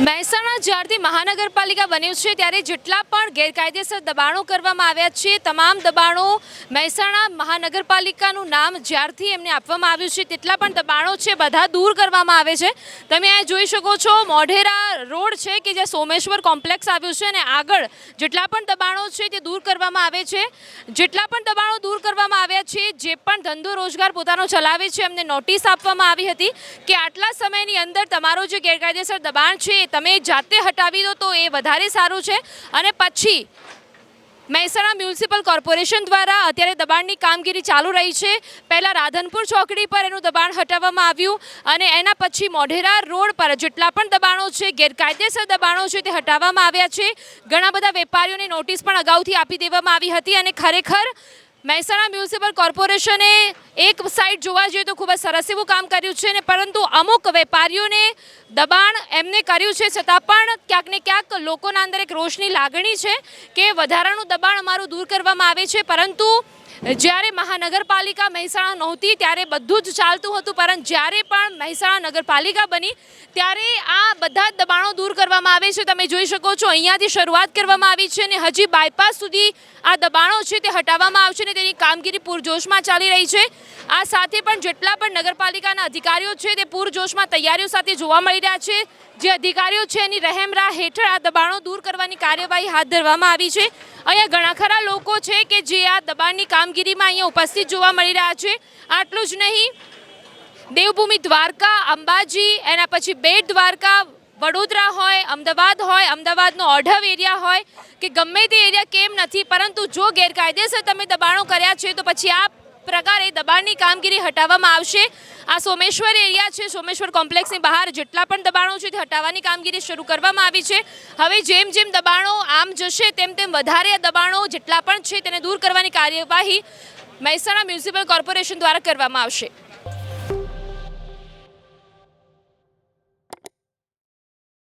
ਮੈਂ મહેસાણા જ્યારથી મહાનગરપાલિકા બન્યું છે, ત્યારે જેટલા પણ ગેરકાયદેસર દબાણો કરવામાં આવ્યા છે, તમામ દબાણો મહેસાણા મહાનગરપાલિકાનું નામ જ્યારથી એમને આપવામાં આવ્યું છે, તેટલા પણ દબાણો છે, બધા દૂર કરવામાં આવે છે. તમે આ જોઈ શકો છો, મોઢેરા રોડ છે કે જે સોમેશ્વર કોમ્પ્લેક્સ આવ્યું છે અને આગળ જેટલા પણ દબાણો છે તે દૂર કરવામાં આવે છે. જેટલા પણ દબાણો દૂર કરવામાં આવ્યા છે, જે પણ ધંધો રોજગાર પોતાનો ચલાવે છે, એમને નોટિસ આપવામાં આવી હતી કે આટલા સમયની અંદર તમારો જે ગેરકાયદેસર દબાણ છે તમે જાતે હટાવી દો તો એ વધારે સારું છે. અને પછી મહેસાણા મ્યુનિસિપલ કોર્પોરેશન દ્વારા અત્યારે દબાણની કામગીરી ચાલુ રહી છે. પહેલાં રાધનપુર ચોકડી પર એનું દબાણ હટાવવામાં આવ્યું અને એના પછી મોઢેરા રોડ પર જેટલા પણ દબાણો છે, ગેરકાયદેસર દબાણો છે તે હટાવવામાં આવ્યા છે. ઘણા બધા વેપારીઓની નોટિસ પણ અગાઉથી આપી દેવામાં આવી હતી અને ખરેખર મહેસાણા મ્યુનિસિપલ કોર્પોરેશને એક સાઈડ જોવા જઈએ તો ખૂબ જ સરસ એવું કામ કર્યું છે ને પરંતુ અમુક વેપારીઓને દબાણ એમને કર્યું છે, છતાં પણ ક્યાંક ને ક્યાંક લોકોના અંદર એક રોષની લાગણી છે કે વધારાનું દબાણ અમારું દૂર કરવામાં આવે છે. પરંતુ જ્યારે મહાનગરપાલિકા મહેસાણા નહોતી, ત્યારે બધું જ ચાલતું હતું, પરંતુ જ્યારે પણ મહેસાણા નગરપાલિકા બની, ત્યારે આ બધા જ દબાણો દૂર કરવામાં આવે છે. તમે જોઈ શકો છો, અહીંયાથી શરૂઆત કરવામાં આવી છે અને હજી બાયપાસ સુધી આ દબાણો છે તે હટાવવામાં આવશે ને તેની કામગીરી પૂરજોશમાં ચાલી રહી છે. આ સાથે પણ જેટલા પણ નગરપાલિકાના અધિકારીઓ છે તે પૂરજોશમાં તૈયારીઓ સાથે જોવા મળી રહ્યા છે. જે અધિકારીઓ છે એની રહેમરા હેઠળ આ દબાણો દૂર કરવાની કાર્યવાહી હાથ ધરવામાં આવી છે. અહીંયા ઘણા ખરા લોકો છે કે જે આ દબાણની કામગીરીમાં અહીંયા ઉપસ્થિત જોવા મળી રહ્યા છે. આટલું જ નહીં, દેવભૂમિ દ્વારકા, અંબાજી, એના પછી બેટ દ્વારકા, વડોદરા હોય, અમદાવાદ હોય, અમદાવાદનો ઓઢવ એરિયા હોય, કે ગમે તે એરિયા કેમ નથી, પરંતુ જો ગેરકાયદેસર તમે દબાણો કર્યા છે તો પછી આ પ્રકારે દબાણની કામગીરી હટાવવામાં આવશે. આ સોમેશ્વર એરિયા છે, સોમેશ્વર કોમ્પ્લેક્સની બહાર જેટલા પણ દબાણો છે તે હટાવવાની કામગીરી શરૂ કરવામાં આવી છે. હવે જેમ જેમ દબાણો આમ જશે, તેમ તેમ વધારે દબાણો જેટલા પણ છે તેને દૂર કરવાની કાર્યવાહી મહેસાણા મ્યુનિસિપલ કોર્પોરેશન દ્વારા કરવામાં આવશે.